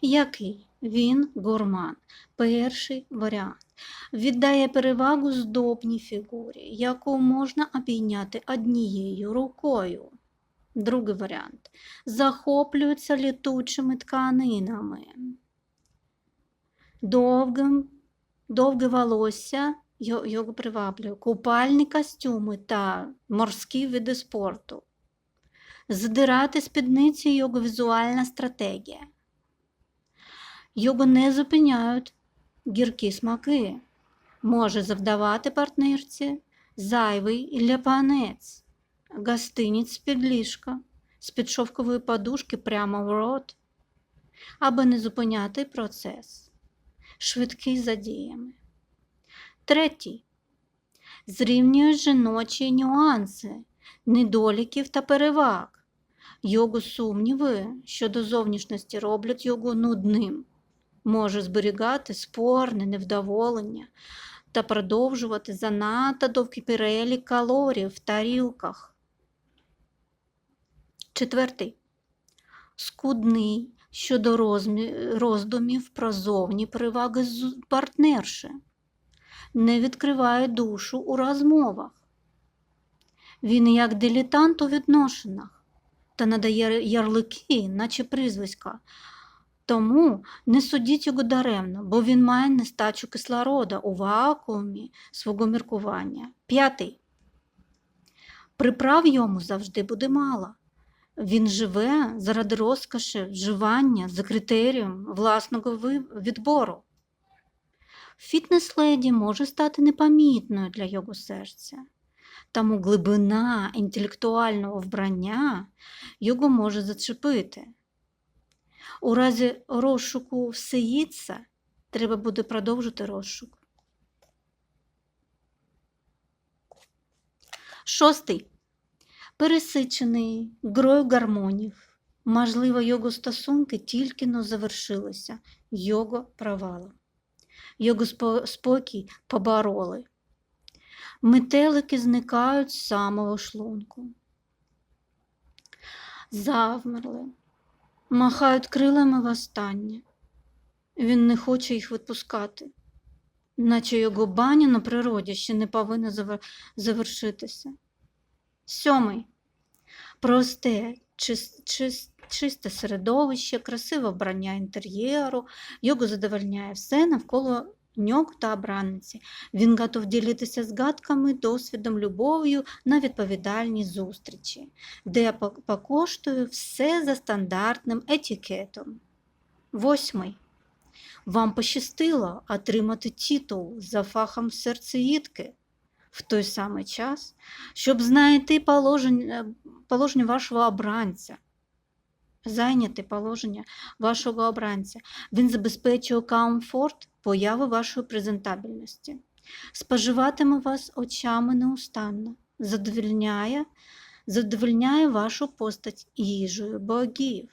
Який? Він гурман. Перший варіант. Віддає перевагу здобній фігурі, яку можна обійняти однією рукою. Другий варіант. Захоплюється літучими тканинами. Довгим, довге волосся його, приваблює, купальні костюми та морські види спорту. Задирати спідниці його візуальна стратегія. Його не зупиняють гіркі смаки. Може завдавати партнерці зайвий ляпанець, гостиніць з-під ліжка, з-під шовкової подушки прямо в рот, аби не зупиняти процес, швидкий за діями. Третій. Зрівнюють жіночі нюанси, недоліків та переваг. Його сумніви щодо зовнішності роблять його нудним, може зберігати спорне невдоволення та продовжувати занадто довгий перелік калорій в тарілках. Четвертий. Скудний щодо роздумів про зовні переваги з партнерши. Не відкриває душу у розмовах. Він як дилетант у відношеннях та надає ярлики, наче прізвиська. Тому не судіть його даремно, бо він має нестачу кислорода у вакуумі свого міркування. П'ятий. Приправ йому завжди буде мало. Він живе заради розкоші вживання за критерієм власного відбору. Фітнес-леді може стати непомітною для його серця. Тому глибина інтелектуального вбрання його може зачепити. У разі розшуку всеїдця треба буде продовжити розшук. Шостий. Пересичений грою гармонів. Можливо, його стосунки тільки но завершилися його провалом. Його спокій побороли. Метелики зникають з самого шлунку. Завмерли, махають крилами востаннє. Він не хоче їх відпускати, наче його баня на природі ще не повинна завершитися. Сьомий. Просте, чис, чис, чисте середовище, красиве вбрання інтер'єру, його задовольняє все навколо нього та обранниці. Він готов ділитися згадками, досвідом, любов'ю на відповідальні зустрічі, де по- покоштує все за стандартним етикетом. Восьмий. Вам пощастило отримати титул за фахом серцеїдки в той самий час, щоб знайти положення, положення вашого обранця. Зайняти положення вашого обранця. Він забезпечує комфорт появи вашої презентабельності, споживатиме вас очами неустанно, задовольняє, задовольняє вашу постать їжею богів.